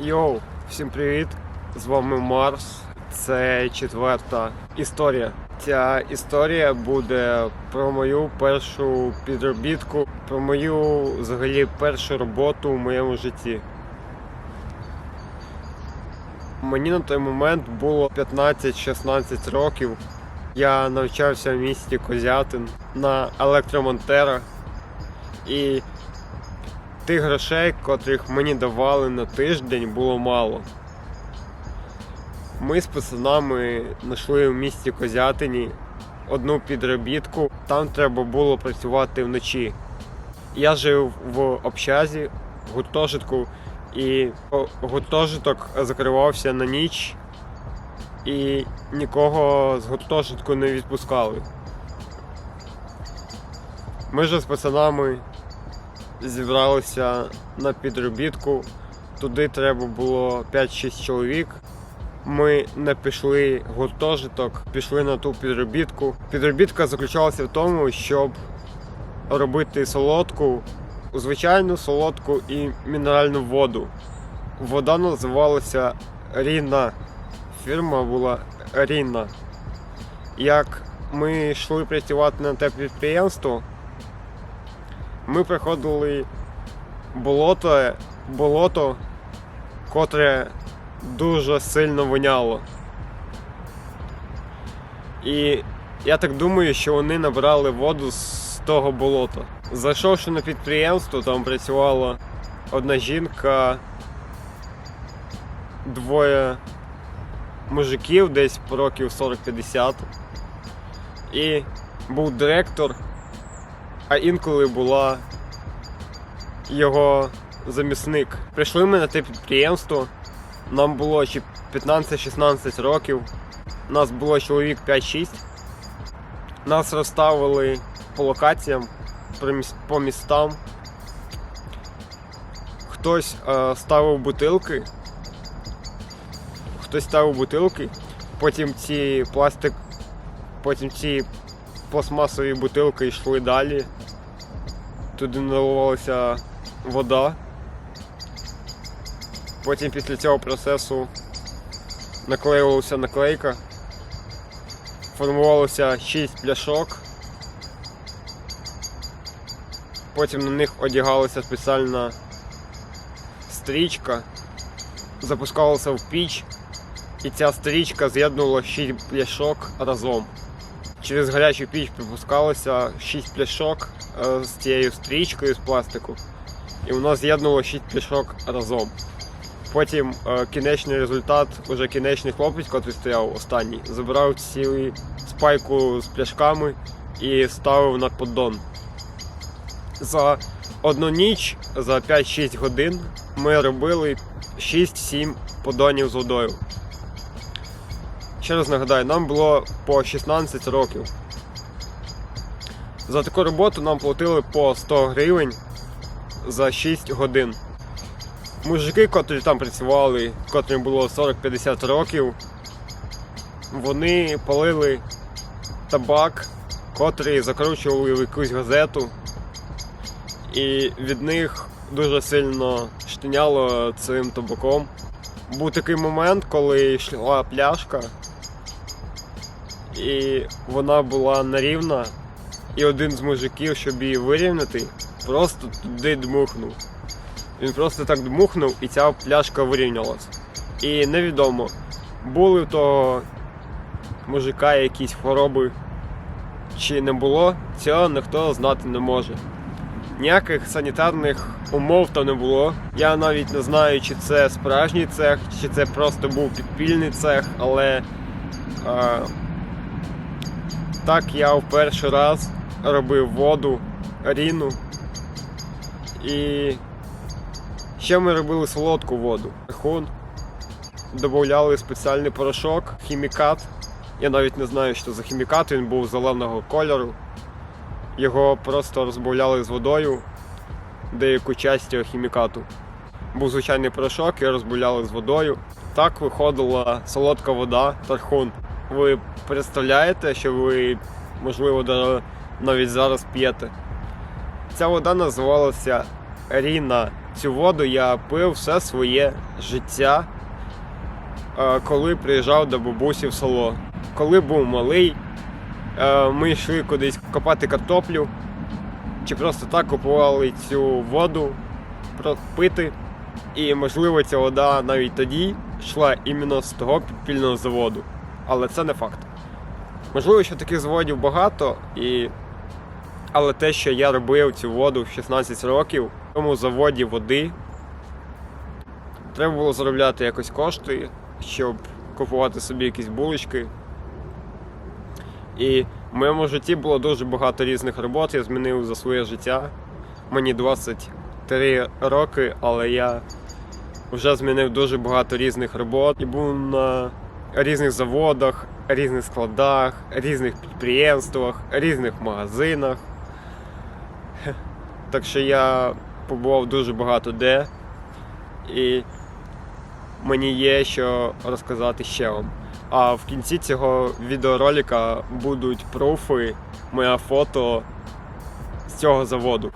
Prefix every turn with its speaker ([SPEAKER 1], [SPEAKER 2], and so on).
[SPEAKER 1] Йоу, всім привіт! З вами Марс. Це четверта історія. Ця історія буде про мою першу підробітку, про мою взагалі першу роботу в моєму житті. Мені на той момент було 15-16 років. Я навчався в місті Козятин на електромонтера. І тих грошей, котрих мені давали на тиждень, було мало. Ми з пацанами знайшли в місті Козятині одну підробітку. Там треба було працювати вночі. Я жив в общазі, в гуртожитку, і гуртожиток закривався на ніч, і нікого з гуртожитку не відпускали. Ми ж з пацанами зібралися на підробітку. Туди треба було 5-6 чоловік. Ми не пішли гуртожиток, пішли на ту підробітку. Підробітка заключалася в тому, щоб робити солодку, звичайну солодку і мінеральну воду. Вода називалася Ріна. Фірма була Ріна. Як ми йшли працювати на те підприємство, ми проходили болото, болото, котре дуже сильно воняло. І я так думаю, що вони набрали воду з того болота. Зайшовши на підприємство, там працювала одна жінка, двоє мужиків, десь років 40-50. І був директор, а інколи була його замісник. Прийшли ми на те підприємство. Нам було чи 15-16 років. Нас було чоловік 5-6. Нас розставили по локаціям, по по містам. Хтось е, ставив бутилки. Хтось ставив бутилки, потім ці пластик, потім ці пластмасові бутилки йшли далі. Туди наливалася вода. Потім після цього процесу наклеювалася наклейка. Формувалося 6 пляшок. Потім на них одягалася спеціальна стрічка, запускалася в піч, і ця стрічка з'єднувала 6 пляшок разом. Через гарячу піч пропускалося 6 пляшок е, з цією стрічкою з пластику. І воно з'єднувало 6 пляшок разом. Потім е, кінечний результат, уже кінечний хлопець, який стояв останній, забирав цілу спайку з пляшками і ставив на поддон. За одну ніч, за 5-6 годин, ми робили 6-7 поддонів з водою. Ще раз нагадаю, нам було по 16 років. За таку роботу нам платили по 100 гривень за 6 годин. Мужики, котрі там працювали, котрим було 40-50 років, вони палили табак, котрий закручували в якусь газету, і від них дуже сильно штиняло цим табаком. Був такий момент, коли йшла пляшка, і вона була нерівна, і один з мужиків, щоб її вирівняти, просто туди дмухнув. Він просто так дмухнув і ця пляшка вирівнялась. І невідомо, були в того мужика якісь хвороби чи не було, цього ніхто знати не може. Ніяких санітарних умов там не було. Я навіть не знаю, чи це справжній цех, чи це просто був підпільний цех, але е, так я в перший раз робив воду, ріну. І Ще ми робили солодку воду. Хун. Додавали спеціальний порошок, хімікат. Я навіть не знаю, що за хімікат, він був зеленого кольору. Його просто розбавляли з водою, деяку цього хімікату. Був звичайний порошок, і розбавляли з водою. Так виходила солодка вода, тархун. Ви представляєте, що ви, можливо, навіть зараз п'єте. Ця вода називалася Ріна цю воду я пив все своє життя, е, коли приїжджав до бабусі в село. Коли був малий, е, ми йшли кудись копати картоплю, чи просто так купували цю воду пити. І, можливо, ця вода навіть тоді йшла іменно з того підпільного заводу. Але це не факт. Можливо, що таких заводів багато, і... але те, що я робив цю воду в 16 років, в цьому заводі води, треба було заробляти якось кошти, щоб купувати собі якісь булочки. І в моєму житті було дуже багато різних робот, я змінив за своє життя. Мені 23 роки, але я вже змінив дуже багато різних робот і був на різних заводах, різних складах, різних підприємствах, різних магазинах. Так що я побував дуже багато де, і мені є що розказати ще вам. А в кінці цього відеоролика будуть пруфи, моє фото з цього заводу.